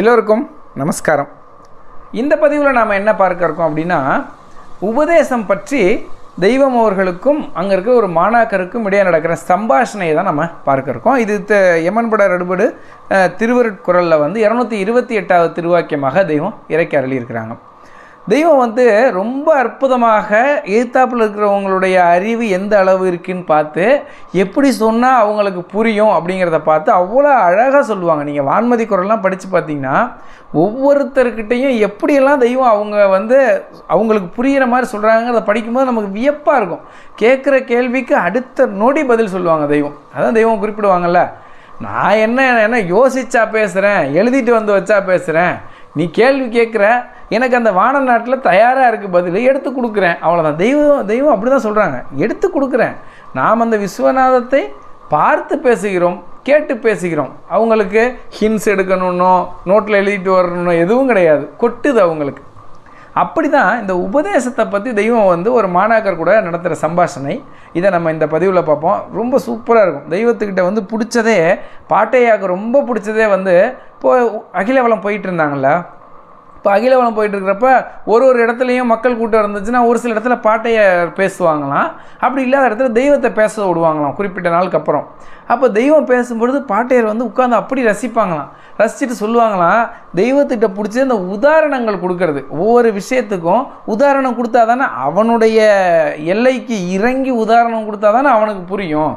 எல்லோருக்கும் நமஸ்காரம். இந்த பதிவில் நாம் என்ன பார்க்க இருக்கோம் அப்படின்னா உபதேசம் பற்றி தெய்வம் அவர்களுக்கும் அங்கே இருக்க ஒரு மாணாக்கருக்கும் இடையே நடக்கிற சம்பாஷணையை தான் நம்ம பார்க்க இருக்கோம். இது த யமன்பட அடுபடு திருவருட்குரலில் வந்து இரநூத்தி இருபத்தி எட்டாவது திருவாக்கியமாக தெய்வம் இறக்கி அருளியிருக்கிறாங்க. தெய்வம் வந்து ரொம்ப அற்புதமாக எதிர்த்தாப்பில் இருக்கிறவங்களுடைய அறிவு எந்த அளவு இருக்குன்னு பார்த்து எப்படி சொன்னால் அவங்களுக்கு புரியும் அப்படிங்கிறத பார்த்து அவ்வளோ அழகாக சொல்லுவாங்க. நீங்கள் வான்மதி குரல்லாம் படித்து பார்த்தீங்கன்னா ஒவ்வொருத்தர்கிட்டையும் எப்படியெல்லாம் தெய்வம் அவங்க வந்து அவங்களுக்கு புரிகிற மாதிரி சொல்கிறாங்கிறத படிக்கும்போது நமக்கு வியப்பாக இருக்கும். கேட்குற கேள்விக்கு அடுத்த நொடி பதில் சொல்லுவாங்க தெய்வம். அதான் தெய்வம் குறிப்பிடுவாங்கல்ல. நான் என்ன என்ன யோசித்தா பேசுகிறேன் எழுதிட்டு வந்து வச்சா பேசுகிறேன் நீ கேள்வி கேட்குற எனக்கு அந்த வான நாட்டில் தயாராக இருக்குது பதில் எடுத்து கொடுக்குறேன். அவ்வளோதான் தெய்வம் தெய்வம் அப்படி தான் சொல்கிறாங்க எடுத்து கொடுக்குறேன். நாம் அந்த விஸ்வநாதத்தை பார்த்து பேசுகிறோம் கேட்டு பேசுகிறோம். அவங்களுக்கு ஹின்ஸ் எடுக்கணுன்னோ நோட்டில் எழுதிட்டு வரணும் எதுவும் கிடையாது. கொட்டுது அவங்களுக்கு. அப்படி தான் இந்த உபதேசத்தை பற்றி தெய்வம் வந்து ஒரு மாணாக்கர் கூட நடத்துகிற சம்பாஷணை. இதை நம்ம இந்த பதிவில் பார்ப்போம். ரொம்ப சூப்பராக இருக்கும். தெய்வத்துக்கிட்ட வந்து பிடிச்சதே பாட்டையாக்கு ரொம்ப பிடிச்சதே வந்து இப்போ அகிலவளம் போயிட்டு இருந்தாங்கல்ல? இப்போ அகிலவனம் போயிட்டு இருக்கிறப்ப ஒரு ஒரு இடத்துலையும் மக்கள் கூட்டம் இருந்துச்சுன்னா ஒரு சில இடத்துல பாட்டையை பேசுவாங்களாம். அப்படி இல்லாத இடத்துல தெய்வத்தை பேச விடுவாங்களாம் குறிப்பிட்ட நாளுக்கு அப்புறம். அப்போ தெய்வம் பேசும்பொழுது பாட்டையர் வந்து உட்காந்து அப்படி ரசிப்பாங்களாம். ரசிச்சுட்டு சொல்லுவாங்களாம் தெய்வத்திட்ட பிடிச்சி அந்த உதாரணங்கள் கொடுக்கறது. ஒவ்வொரு விஷயத்துக்கும் உதாரணம் கொடுத்தா தானே அவனுடைய எல்லைக்கு இறங்கி உதாரணம் கொடுத்தா தானே அவனுக்கு புரியும்.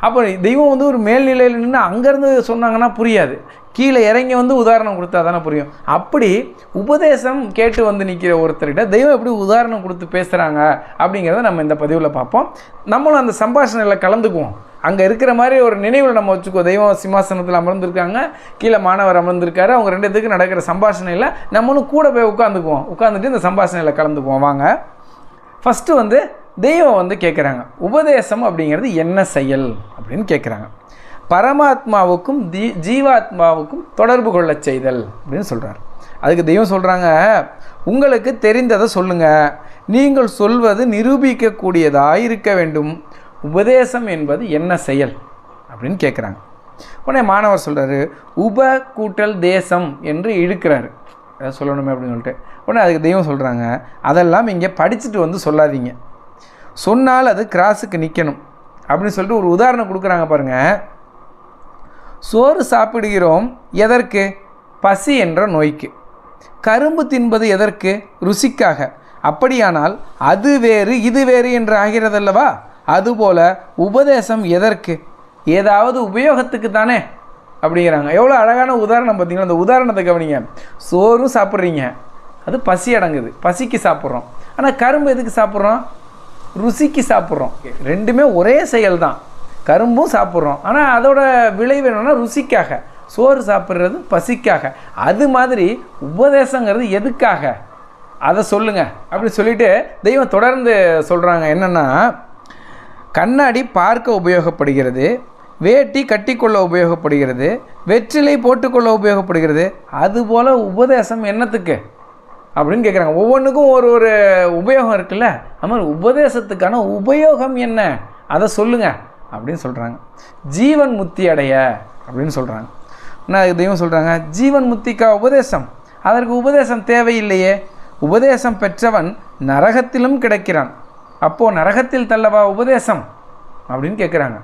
அப்போ தெய்வம் வந்து ஒரு மேல்நிலையில் நின்று அங்கேருந்து சொன்னாங்கன்னா புரியாது. கீழே இறங்கி வந்து உதாரணம் கொடுத்தா தானே புரியும். அப்படி உபதேசம் கேட்டு வந்து நிற்கிற ஒருத்தர்கிட்ட தெய்வம் எப்படி உதாரணம் கொடுத்து பேசுகிறாங்க அப்படிங்கிறத நம்ம இந்த பதிவில் பார்ப்போம். நம்மளும் அந்த சம்பாஷணையில் கலந்துக்குவோம். அங்கே இருக்கிற மாதிரி ஒரு நினைவில் நம்ம வச்சுக்கோ. தெய்வம் சிம்மாசனத்தில் அமர்ந்திருக்காங்க. கீழே மாணவர் அமர்ந்திருக்காரு. அவங்க ரெண்டுத்துக்கு நடக்கிற சம்பாஷணையில் நம்மளும் கூட போய் உட்காந்துக்குவோம். உட்காந்துட்டு இந்த சம்பாஷணையில் கலந்துக்குவோம். வாங்க. ஃபஸ்ட்டு வந்து தெய்வம் வந்து கேட்குறாங்க உபதேசம் அப்படிங்கிறது என்ன செயல் அப்படின்னு கேட்குறாங்க பரமாத்மாவுக்கும் தீ ஜீவாத்மாவுக்கும் தொடர்பு கொள்ள செய்தல் அப்படின்னு சொல்கிறார் அதுக்கு தெய்வம் சொல்கிறாங்க உங்களுக்கு தெரிந்ததை சொல்லுங்கள் நீங்கள் சொல்வது நிரூபிக்கக்கூடியதாக இருக்க வேண்டும். உபதேசம் என்பது என்ன செயல்? அப்படின்னு கேட்குறாங்க உடனே மாணவர் சொல்கிறாரு உப கூட்டல் தேசம் என்று இழுக்கிறாரு. சொல்லணுமே அப்படின்னு சொல்லிட்டு. உடனே அதுக்கு தெய்வம் சொல்கிறாங்க அதெல்லாம் இங்கே படிச்சுட்டு வந்து சொல்லாதீங்க. சொன்னால் அது கிராஸுக்கு நிற்கணும். அப்படின்னு சொல்லிட்டு ஒரு உதாரணம் கொடுக்குறாங்க பாருங்கள் சோறு சாப்பிடுகிறோம் எதற்கு? பசி என்ற நோய்க்கு. கரும்பு தின்பது எதற்கு? ருசிக்காக. அப்படியானால் அது வேறு இது வேறு என்று ஆகிறதல்லவா? அதுபோல உபதேசம் எதற்கு? ஏதாவது உபயோகத்துக்கு தானே? அப்படிங்கிறாங்க. எவ்வளோ அழகான உதாரணம் பார்த்தீங்கன்னா அந்த உதாரணத்தை கவனிங்க. சோறும் சாப்பிட்றீங்க. அது பசி அடங்குது. பசிக்கு சாப்பிட்றோம். ஆனால் கரும்பு எதுக்கு சாப்பிட்றோம்? ருசிக்கு சாப்பிட்றோம். ரெண்டுமே ஒரே செயல் தான் கரும்பும் சாப்பிட்றோம். ஆனால் அதோட விளைவு என்னென்னா ருசிக்காக சோறு சாப்பிட்றது பசிக்காக. அது மாதிரி உபதேசங்கிறது எதுக்காக? அதை சொல்லுங்கள் அப்படி சொல்லிட்டு தெய்வம் தொடர்ந்து சொல்கிறாங்க என்னென்னா கண்ணாடி பார்க்க உபயோகப்படுகிறது வேட்டி கட்டிக்கொள்ள உபயோகப்படுகிறது வெற்றிலை போட்டுக்கொள்ள உபயோகப்படுகிறது. அதுபோல் உபதேசம் என்னத்துக்கு? அப்படின்னு கேட்குறாங்க ஒவ்வொன்றுக்கும் ஒரு ஒரு உபயோகம் இருக்குல்ல? அது மாதிரி உபதேசத்துக்கான உபயோகம் என்ன? அதை சொல்லுங்கள் அப்படின்னு சொல்கிறாங்க ஜீவன் முத்தி அடைய அப்படின்னு சொல்கிறாங்க என்ன இதையும் தெய்வம் சொல்கிறாங்க ஜீவன் முத்திக்கா உபதேசம்? அதற்கு உபதேசம் தேவையில்லையே. உபதேசம் பெற்றவன் நரகத்திலும் கிடைக்கிறான். அப்போது நரகத்தில் தள்ளவா உபதேசம்? அப்படின்னு கேட்குறாங்க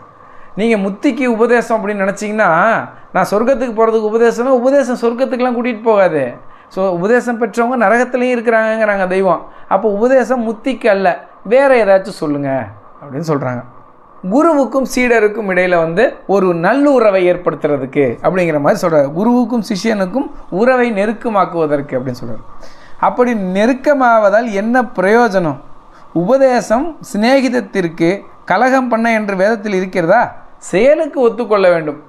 நீங்கள் முத்திக்கு உபதேசம் அப்படின்னு நினச்சிங்கன்னா நான் சொர்க்கத்துக்கு போகிறதுக்கு உபதேசம்னா உபதேசம் சொர்க்கத்துக்கெலாம் கூட்டிகிட்டு போகாது. ஸோ உபதேசம் பெற்றவங்க நரகத்துலேயும் இருக்கிறாங்கங்கிறாங்க தெய்வம். அப்போ உபதேசம் முத்திக்கு அல்ல வேறு ஏதாச்சும் சொல்லுங்கள் அப்படின்னு சொல்கிறாங்க குருவுக்கும் சீடருக்கும் இடையில் வந்து ஒரு நல்லுறவை ஏற்படுத்துறதுக்கு அப்படிங்கிற மாதிரி சொல்கிறார் குருவுக்கும் சிஷியனுக்கும் உறவை நெருக்கமாக்குவதற்கு அப்படின்னு சொல்கிறார் அப்படி நெருக்கமாவதால் என்ன பிரயோஜனம்? உபதேசம் சிநேகிதத்திற்கு கலகம் பண்ண என்று வேதத்தில் இருக்கிறதா? செயலுக்கு ஒத்துக்கொள்ள வேண்டும்.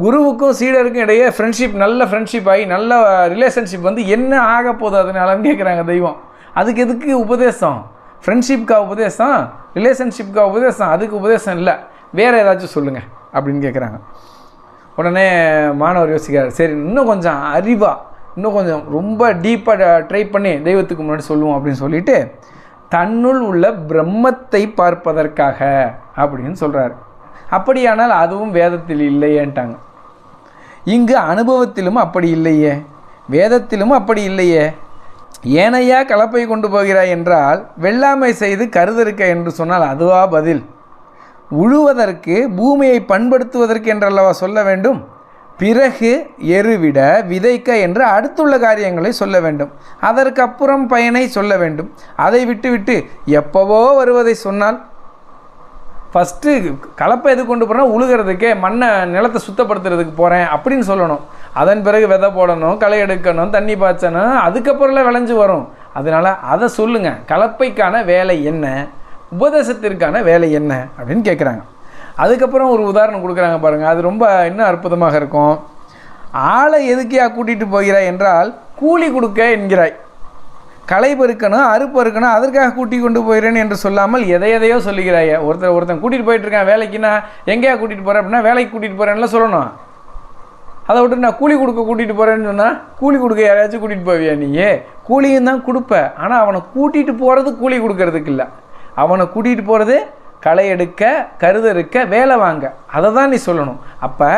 குருவுக்கும் சீடருக்கும் இடையே ஃப்ரெண்ட்ஷிப் நல்ல ஃப்ரெண்ட்ஷிப் ஆகி நல்ல ரிலேஷன்ஷிப் வந்து என்ன ஆக போகுது அதனாலன்னு கேட்குறாங்க தெய்வம். அதுக்கு எதுக்கு உபதேசம்? ஃப்ரெண்ட்ஷிப்க்கா உபதேசம்? ரிலேஷன்ஷிப்க்கா உபதேசம்? அதுக்கு உபதேசம் இல்லை. வேறு ஏதாச்சும் சொல்லுங்கள் அப்படின்னு கேட்குறாங்க உடனே மாணவர் யோசிக்கிறார். சரி இன்னும் கொஞ்சம் அறிவாக இன்னும் கொஞ்சம் ரொம்ப டீப்பாக ட்ரை பண்ணி தெய்வத்துக்கு முன்னாடி சொல்லுவோம் அப்படின்னு சொல்லிட்டு தன்னுள் உள்ள பிரம்மத்தை பார்ப்பதற்காக அப்படின்னு சொல்கிறாரு அப்படியானால் அதுவும் வேதத்தில் இல்லையேன்ட்டாங்க. இங்கு அனுபவத்திலும் அப்படி இல்லையே. வேதத்திலும் அப்படி இல்லையே. ஏனையா கலப்பை கொண்டு போகிறாய் என்றால் வெள்ளாமை செய்து கருதருக்க என்று சொன்னால் அதுவா பதில். உழுவதற்கு பூமியை பண்படுத்துவதற்கு என்றல்லவா சொல்ல வேண்டும்? பிறகு எருவிட விதைக்க என்று அடுத்துள்ள காரியங்களை சொல்ல வேண்டும். அதற்கப்புறம் பயனை சொல்ல வேண்டும். அதை விட்டுவிட்டு எப்போவோ வருவதை சொன்னால் ஃபஸ்ட்டு கலப்பை எது கொண்டு போகிறேன்னா உழுகிறதுக்கே மண்ணை நிலத்தை சுத்தப்படுத்துறதுக்கு போகிறேன் அப்படின்னு சொல்லணும். அதன் பிறகு விதை போடணும் களை எடுக்கணும் தண்ணி பாய்ச்சணும் அதுக்கப்புறம்லாம் விளைஞ்சு வரும். அதனால் அதை சொல்லுங்கள் கலப்பைக்கான வேலை என்ன? உபதேசத்திற்கான வேலை என்ன? அப்படின்னு கேட்குறாங்க அதுக்கப்புறம் ஒரு உதாரணம் கொடுக்குறாங்க பாருங்கள் அது ரொம்ப இன்னும் அற்புதமாக இருக்கும். ஆளை எதுக்கியா கூட்டிகிட்டு போகிறாய் என்றால் கூலி கொடுக்க என்கிறாய். களை பெருக்கணும் அறுப்பு இருக்கணும் அதற்காக கூட்டி கொண்டு போயிறேன் என்று சொல்லாமல் எதை எதையோ சொல்லுகிறாய. ஒருத்தர் ஒருத்தன் கூட்டிகிட்டு போயிட்டு இருக்கான் வேலைக்குன்னா எங்கேயா கூட்டிகிட்டு போகிறேன் அப்படின்னா வேலைக்கு கூட்டிகிட்டு போகிறேன்னு சொல்லணும். அதை விட்டு நான் கூலி கொடுக்க கூட்டிகிட்டு போகிறேன்னு சொன்னால் கூலி கொடுக்க யாரையாச்சும் கூட்டிகிட்டு போவியா நீயே? கூலியும் தான் கொடுப்ப. ஆனால் அவனை கூட்டிகிட்டு போகிறது கூலி கொடுக்கறதுக்கு இல்லை. அவனை கூட்டிகிட்டு போகிறது களை எடுக்க கருதறுக்க வேலை வாங்க. அதை தான் நீ சொல்லணும். அப்போ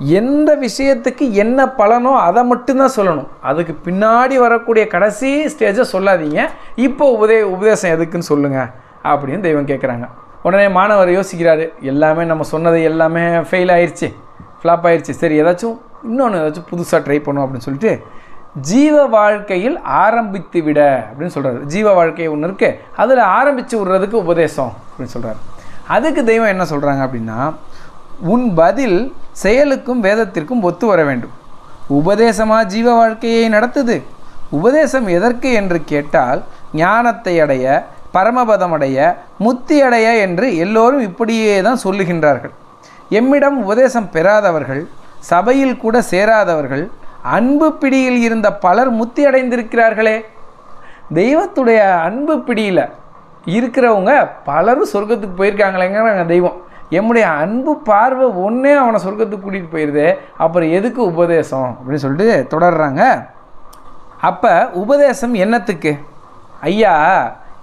எந்த விஷயத்துக்கு என்ன பலனோ அதை மட்டும்தான் சொல்லணும். அதுக்கு பின்னாடி வரக்கூடிய கடைசி ஸ்டேஜை சொல்லாதீங்க. இப்போ உதய உபதேசம் எதுக்குன்னு சொல்லுங்கள் அப்படின்னு தெய்வம் கேட்குறாங்க உடனே மாணவர் யோசிக்கிறாரு எல்லாமே நம்ம சொன்னது எல்லாமே ஃபெயில் ஆயிடுச்சு ஃப்ளாப் ஆயிடுச்சு சரி ஏதாச்சும் இன்னொன்று ஏதாச்சும் புதுசாக ட்ரை பண்ணும் அப்படின்னு சொல்லிட்டு ஜீவ வாழ்க்கையில் ஆரம்பித்து விட அப்படின்னு சொல்கிறாரு ஜீவ வாழ்க்கை ஒன்று இருக்குது அதில் ஆரம்பித்து விடுறதுக்கு உபதேசம் அப்படின்னு சொல்கிறாரு அதுக்கு தெய்வம் என்ன சொல்கிறாங்க அப்படின்னா உன் பதில் செயலுக்கும் வேதத்திற்கும் ஒத்து வர வேண்டும். உபதேசமா ஜீவ வாழ்க்கையை நடத்துது? உபதேசம் எதற்கு என்று கேட்டால் ஞானத்தை அடைய பரமபதம் அடைய முத்தி அடைய என்று எல்லோரும் இப்படியே தான் சொல்லுகின்றார்கள். எம்மிடம் உபதேசம் பெறாதவர்கள் சபையில் கூட சேராதவர்கள் அன்பு பிடியில் இருந்த பலர் முத்தி அடைந்திருக்கிறார்களே. தெய்வத்துடைய அன்பு பிடியில் இருக்கிறவங்க பலரும் சொர்க்கத்துக்கு போயிருக்காங்களேங்கிறாங்க தெய்வம். எம்முடைய அன்பு பார்வை ஒன்றே அவனை சொர்க்கத்துக்கு கூட்டிகிட்டு போயிடுது அப்புறம் எதுக்கு உபதேசம்? அப்படின்னு சொல்லிட்டு தொடர்றாங்க. அப்போ உபதேசம் என்னத்துக்கு? ஐயா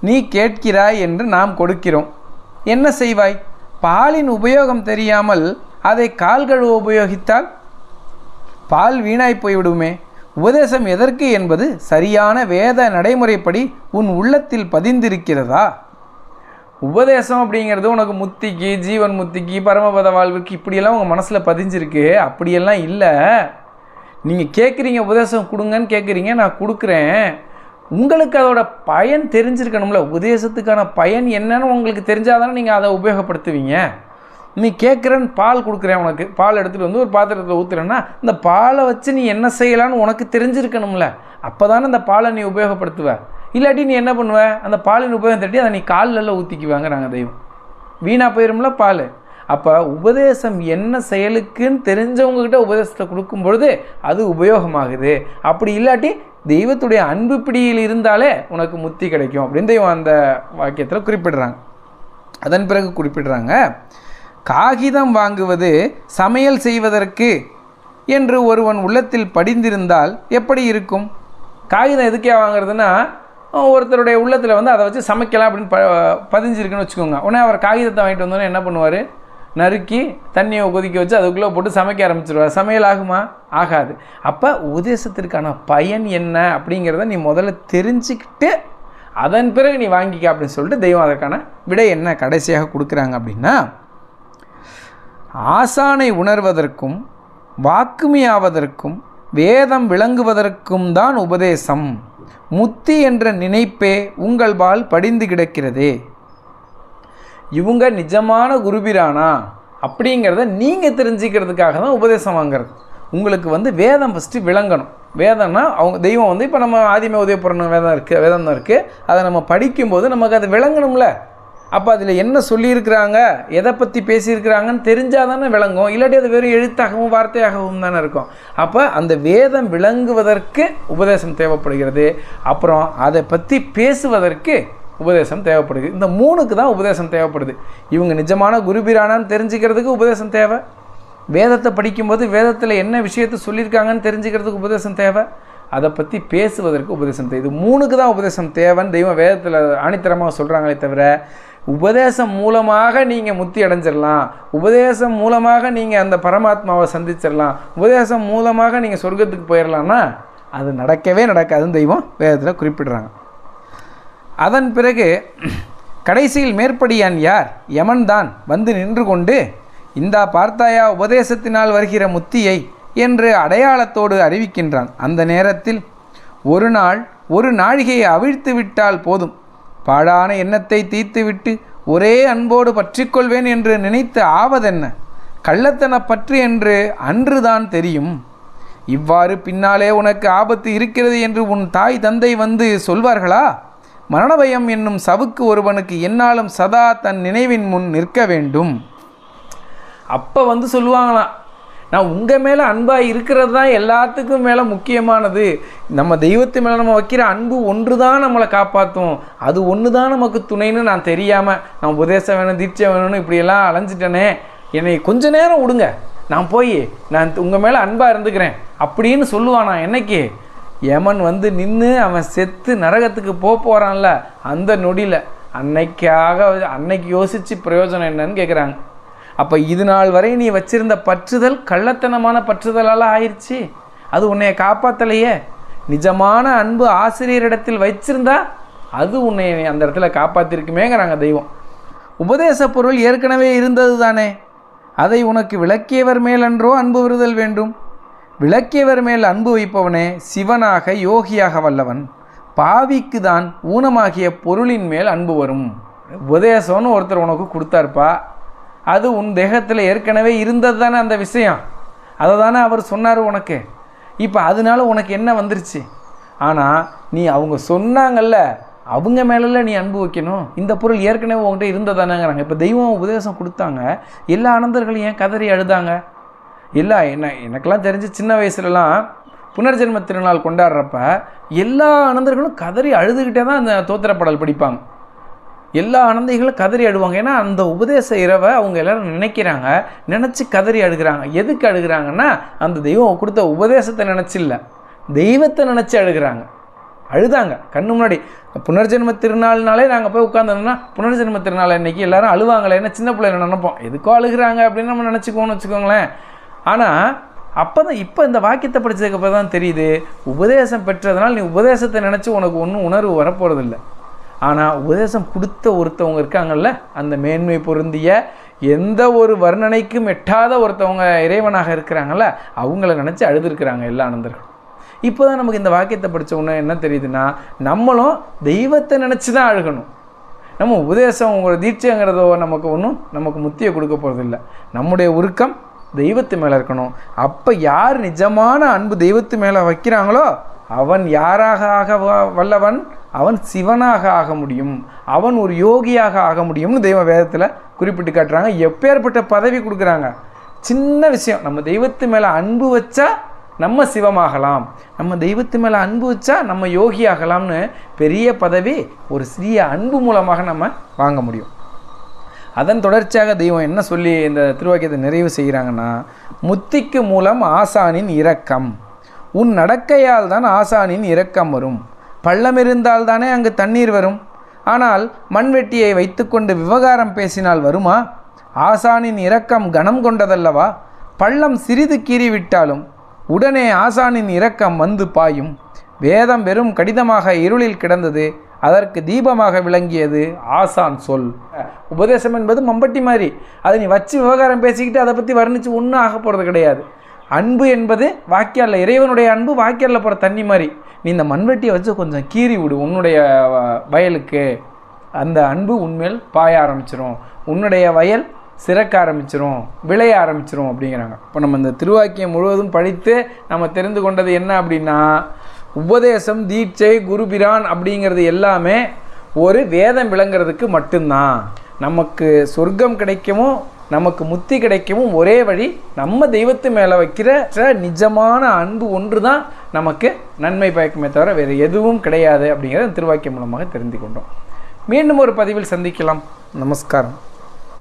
நீ கேட்கிறாய் என்று நாம் கொடுக்கிறோம். என்ன செய்வாய்? பாலின் உபயோகம் தெரியாமல் அதை கால் கழுவ உபயோகித்தால்? பால் வீணாய் போய்விடுமே. உபதேசம் எதற்கு என்பது சரியான வேத நடைமுறைப்படி உன் உள்ளத்தில் பதிந்திருக்கிறதா? உபதேசம் அப்படிங்கிறது உனக்கு முத்திக்கு ஜீவன் முத்திக்கு பரமபத வாழ்வுக்கு இப்படியெல்லாம் உங்கள் மனசில் பதிஞ்சிருக்கு. அப்படியெல்லாம் இல்லை. நீங்கள் கேட்குறீங்க உபதேசம் கொடுங்கன்னு கேட்குறீங்க நான் கொடுக்குறேன். உங்களுக்கு அதோட பயன் தெரிஞ்சிருக்கணும்ல. உபதேசத்துக்கான பயன் என்னன்னு உங்களுக்கு தெரிஞ்சாதானே நீங்கள் அதை உபயோகப்படுத்துவீங்க. நீ கேட்குறேன்னு பால் கொடுக்குறேன் உனக்கு. பால் எடுத்துகிட்டு வந்து ஒரு பாத்திரத்தில் ஊற்றுறேன்னா இந்த பாலை வச்சு நீ என்ன செய்யலான்னு உனக்கு தெரிஞ்சிருக்கணும்ல. அப்போ தானே அந்த பாலை நீ உபயோகப்படுத்துவ. இல்லாட்டி நீ என்ன பண்ணுவ? அந்த பாலின் உபயோகம் தட்டி அதை நீ காலில் ஊற்றிக்குவாங்கிறாங்க தெய்வம். வீணாக போயிரும்ல பால். அப்போ உபதேசம் என்ன செயலுக்குன்னு தெரிஞ்சவங்கக்கிட்ட உபதேசத்தை கொடுக்கும் பொழுது அது உபயோகமாகுது. அப்படி இல்லாட்டி தெய்வத்துடைய அன்பு பிடியில் இருந்தாலே உனக்கு முத்தி கிடைக்கும் அப்படின்னு தெய்வம் அந்த வாக்கியத்தில் குறிப்பிடுறாங்க. அதன் பிறகு குறிப்பிடுறாங்க காகிதம் வாங்குவது சமையல் செய்வதற்கு என்று ஒருவன் உள்ளத்தில் படிந்திருந்தால் எப்படி இருக்கும்? காகிதம் எதுக்கே வாங்குறதுன்னா ஒருத்தருடைய உள்ளத்தில் வந்து அதை வச்சு சமைக்கலாம் அப்படின்னு ப பதிஞ்சிருக்குன்னு வச்சுக்கோங்க. உடனே அவர் காகிதத்தை வாங்கிட்டு வந்தோன்னே என்ன பண்ணுவார்? நறுக்கி தண்ணியை கொதிக்க வச்சு அதுக்குள்ளே போட்டு சமைக்க ஆரம்பிச்சிருவார். சமையல் ஆகுமா? ஆகாது. அப்போ உபதேசத்திற்கான பயன் என்ன அப்படிங்கிறத நீ முதல்ல தெரிஞ்சுக்கிட்டு அதன் பிறகு நீ வாங்கிக்க அப்படின்னு சொல்லிட்டு தெய்வம் அதற்கான விடை என்ன கடைசியாக கொடுக்குறாங்க அப்படின்னா ஆசானை உணர்வதற்கும் வாக்குமியாவதற்கும் வேதம் விளங்குவதற்கும் தான் உபதேசம். முத்தி என்ற நினைப்பே உங்கள் பால் படிந்து கிடக்கிறதே. இவங்க நிஜமான குருபிரானா? அப்படிங்கிறத நீங்கள் தெரிஞ்சுக்கிறதுக்காக தான் உபதேசம் வாங்குறது. உங்களுக்கு வந்து வேதம் ஃபஸ்ட்டு விளங்கணும். வேதம்னா அவங்க தெய்வம் வந்து இப்போ நம்ம ஆதிம உதயபுரணம் வேதம் இருக்குது வேதம் தான் இருக்குது அதை நம்ம படிக்கும்போது நமக்கு அது விளங்கணும்ல. அப்போ அதில் என்ன சொல்லியிருக்கிறாங்க? எதை பற்றி பேசியிருக்கிறாங்கன்னு தெரிஞ்சால் தானே விளங்கும். இல்லாட்டி அது வெறும் எழுத்தாகவும் வார்த்தையாகவும் தானே இருக்கும். அப்போ அந்த வேதம் விளங்குவதற்கு உபதேசம் தேவைப்படுகிறது. அப்புறம் அதை பற்றி பேசுவதற்கு உபதேசம் தேவைப்படுது. இந்த மூணுக்கு தான் உபதேசம் தேவைப்படுது. இவங்க நிஜமான குருபிரானான்னு தெரிஞ்சுக்கிறதுக்கு உபதேசம் தேவை. வேதத்தை படிக்கும்போது வேதத்தில் என்ன விஷயத்தை சொல்லியிருக்காங்கன்னு தெரிஞ்சுக்கிறதுக்கு உபதேசம் தேவை. அதை பற்றி பேசுவதற்கு உபதேசம் தேவை. இது மூணுக்கு தான் உபதேசம் தேவைன்னு தெய்வம் வேதத்தில் ஆணித்தரமாக சொல்கிறாங்களே தவிர உபதேசம் மூலமாக நீங்கள் முத்தி அடைஞ்சிடலாம். உபதேசம் மூலமாக நீங்கள் அந்த பரமாத்மாவை சந்திச்சிடலாம். உபதேசம் மூலமாக நீங்கள் சொர்க்கத்துக்கு போயிடலாம்னா அது நடக்கவே நடக்காதுன்னு தெய்வம் வேதத்தில் குறிப்பிடுறாங்க. அதன் பிறகு கடைசியில் மேற்படியான் யார்? யமன்தான் வந்து நின்று கொண்டு இந்தா பார்த்தாயா உபதேசத்தினால் வருகிற முத்தியை? என்று அடையாளத்தோடு அறிவிக்கின்றான். அந்த நேரத்தில் ஒரு நாள் ஒரு நாழிகையை அவிழ்த்து விட்டால் போதும். பாழான எண்ணத்தை தீர்த்துவிட்டு ஒரே அன்போடு பற்றிக்கொள்வேன் என்று நினைத்து ஆவதென்ன? கள்ளத்தன பற்று என்று அன்றுதான் தெரியும். இவ்வாறு பின்னாலே உனக்கு ஆபத்து இருக்கிறது என்று உன் தாய் தந்தை வந்து சொல்வார்களா? மரணபயம் என்னும் சவுக்கு ஒருவனுக்கு என்னாலும் சதா தன் நினைவின் முன் நிற்க வேண்டும். அப்போ வந்து சொல்லுவாங்களாம் நான் உங்கள் மேலே அன்பாக இருக்கிறது தான் எல்லாத்துக்கும் மேலே முக்கியமானது. நம்ம தெய்வத்து மேலே நம்ம வைக்கிற அன்பு ஒன்று தான் நம்மளை காப்பாற்றும் அது ஒன்று தான் நமக்கு துணைன்னு நான் தெரியாமல் நான் உபதேசம் வேணும் தீட்சை வேணும்னு இப்படியெல்லாம் அலைஞ்சிட்டேனே என்னை கொஞ்ச நேரம் விடுங்க. நான் போய் நான் உங்கள் மேலே அன்பாக இருந்துக்கிறேன் அப்படின்னு சொல்லுவான் நான் என்னைக்கு? யமன் வந்து நின்று அவன் செத்து நரகத்துக்கு போக போகிறான்ல அந்த நொடியில். அன்னைக்காக அன்னைக்கு யோசித்து பிரயோஜனம் என்னன்னு கேட்குறாங்க அப்போ இது நாள் வரை நீ வச்சிருந்த பற்றுதல் கள்ளத்தனமான பற்றுதலால் ஆயிடுச்சு அது உன்னைய காப்பாற்றலையே நிஜமான அன்பு ஆசிரியரிடத்தில் வச்சிருந்தா அது உன்னை அந்த இடத்துல காப்பாற்றிருக்குமேங்கிறாங்க தெய்வம். உபதேச பொருள் ஏற்கனவே இருந்தது தானே அதை உனக்கு விளக்கியவர் மேலன்றோ அன்பு விருதல் வேண்டும். விளக்கியவர் மேல் அன்பு வைப்பவனே சிவனாக யோகியாக வல்லவன். பாவிக்கு தான் ஊனமாகிய பொருளின் மேல் அன்பு வரும். உபதேசம்னு ஒருத்தர் உனக்கு கொடுத்தாருப்பா. அது உன் தேகத்தில் ஏற்கனவே இருந்தது தானே அந்த விஷயம்? அதை தானே அவர் சொன்னார் உனக்கு. இப்போ அதனால உனக்கு என்ன வந்துருச்சு? ஆனால் நீ அவங்க சொன்னாங்கல்ல அவங்க மேலே நீ அன்பு வைக்கணும். இந்த பொருள் ஏற்கனவே உங்கள்கிட்ட இருந்ததானேங்கிறாங்க. இப்போ தெய்வம் உபதேசம் கொடுத்தாங்க. எல்லா ஆனந்தர்களும் ஏன் கதறி அழுதாங்க? இல்லை என்ன எனக்கெல்லாம் தெரிஞ்சு சின்ன வயசுலலாம் புனர்ஜென்ம திருநாள் கொண்டாடுறப்ப எல்லா ஆனந்தர்களும் கதறி அழுதுகிட்டே தான் அந்த தோத்திரப்பாடல் படிப்பாங்க. எல்லா ஆனந்தைகளும் கதறி அழுவாங்க ஏன்னா அந்த உபதேச இரவை அவங்க எல்லாரும் நினைக்கிறாங்க. நினச்சி கதறி அழுகிறாங்க எதுக்கு அழுகிறாங்கன்னா அந்த தெய்வம் கொடுத்த உபதேசத்தை நினச்சி இல்லை. தெய்வத்தை நினச்சி அழுகிறாங்க அழுதாங்க. கண்ணு முன்னாடி. புனர்ஜென்ம திருநாள்னாலே நாங்கள் போய் உட்காந்துருந்தோம்னா புனர்ஜென்ம திருநாள் இன்றைக்கி எல்லாரும் அழுவாங்களே என்ன சின்ன பிள்ளைங்க நினைப்போம். எதுக்கோ அழுகிறாங்க அப்படின்னு நம்ம நினச்சிக்கோன்னு வச்சுக்கோங்களேன். ஆனால் அப்போ தான் இப்போ இந்த வாக்கியத்தை படித்ததுக்கப்புறம் தான் தெரியுது. உபதேசம் பெற்றதுனால நீ உபதேசத்தை நினச்சி உனக்கு ஒன்றும் உணர்வு வரப்போகிறதில்ல ஆனால் உபதேசம் கொடுத்த ஒருத்தவங்க இருக்காங்கல்ல அந்த மேன்மை பொருந்திய எந்த ஒரு வர்ணனைக்கும் எட்டாத ஒருத்தவங்க இறைவனாக இருக்கிறாங்கல்ல அவங்கள நினச்சி அழுதுருக்குறாங்க எல்லா ஆனந்தர்களும். இப்போ தான் நமக்கு இந்த வாக்கியத்தை படித்த உடனே என்ன தெரியுதுன்னா நம்மளும் தெய்வத்தை நினச்சி தான் அழுகணும். நம்ம உபதேசம் உங்களோட தீட்சைங்கிறதோ நமக்கு ஒன்றும் நமக்கு முத்தியை கொடுக்க போகிறதில்ல நம்முடைய உருக்கம் தெய்வத்து மேலே இருக்கணும். அப்போ யார் நிஜமான அன்பு தெய்வத்து மேலே வைக்கிறாங்களோ அவன் யாராக ஆக வல்லவன்? அவன் சிவனாக ஆக முடியும் அவன் ஒரு யோகியாக ஆக முடியும்னு தெய்வ வேதத்தில் குறிப்பிட்டு காட்டுறாங்க. எப்பேற்பட்ட பதவி கொடுக்குறாங்க? சின்ன விஷயம். நம்ம தெய்வத்து மேலே அன்பு வச்சா நம்ம சிவமாகலாம். நம்ம தெய்வத்து மேலே அன்பு வச்சா நம்ம யோகி ஆகலாம்னு பெரிய பதவி ஒரு சிறிய அன்பு மூலமாக நம்ம வாங்க முடியும். அதன் தொடர்ச்சியாக தெய்வம் என்ன சொல்லி இந்த திருவாக்கியத்தை நிறைவு செய்கிறாங்கன்னா முத்திக்கு மூலம் ஆசானின் இரக்கம். உன் நடக்கையால் தான் ஆசானின் இரக்கம் வரும். பள்ளம் இருந்தால் தானே அங்கு தண்ணீர் வரும்? ஆனால் மண்வெட்டியை வைத்துக்கொண்டு விவகாரம் பேசினால் வருமா? ஆசானின் இரக்கம் கனம் கொண்டதல்லவா? பள்ளம் சிறிது கீறிவிட்டாலும் உடனே ஆசானின் இரக்கம் வந்து பாயும். வேதம் வெறும் கடிதமாக இருளில் கிடந்தது அதற்கு தீபமாக விளங்கியது ஆசான் சொல். உபதேசம் என்பது மம்பட்டி மாதிரி. அதை நீ வச்சு விவகாரம் பேசிக்கிட்டு அதை பற்றி வர்ணித்து ஒன்றும் ஆக போகிறது கிடையாது. அன்பு என்பது வாக்கியாரில் இறைவனுடைய அன்பு வாக்கியாரில் போகிற தண்ணி மாதிரி நீ இந்த மண்வெட்டியை வச்சு கொஞ்சம் கீறி விடு உன்னுடைய வயலுக்கு. அந்த அன்பு உன்மேல் பாய ஆரம்பிச்சிரும். உன்னுடைய வயல் சிறக்க ஆரம்பிச்சிரும் விளைய ஆரம்பிச்சிரும் அப்படிங்கிறாங்க. இப்போ நம்ம இந்த திருவாக்கியம் முழுவதும் படித்து நம்ம தெரிந்து கொண்டது என்ன அப்படின்னா உபதேசம் தீட்சை குருபிரான் அப்படிங்கிறது எல்லாமே ஒரு வேதம் விளங்குறதுக்கு மட்டும்தான். நமக்கு சொர்க்கம் கிடைக்கவும் நமக்கு முத்தி கிடைக்கவும் ஒரே வழி நம்ம தெய்வத்து மேலே வைக்கிற நிஜமான அன்பு ஒன்று தான் நமக்கு நன்மை பயக்குமே தவிர வேறு எதுவும் கிடையாது அப்படிங்கிறத திருவாக்கியம் மூலமாக தெரிந்து கொண்டோம். மீண்டும் ஒரு பதிவில் சந்திக்கலாம். நமஸ்காரம்.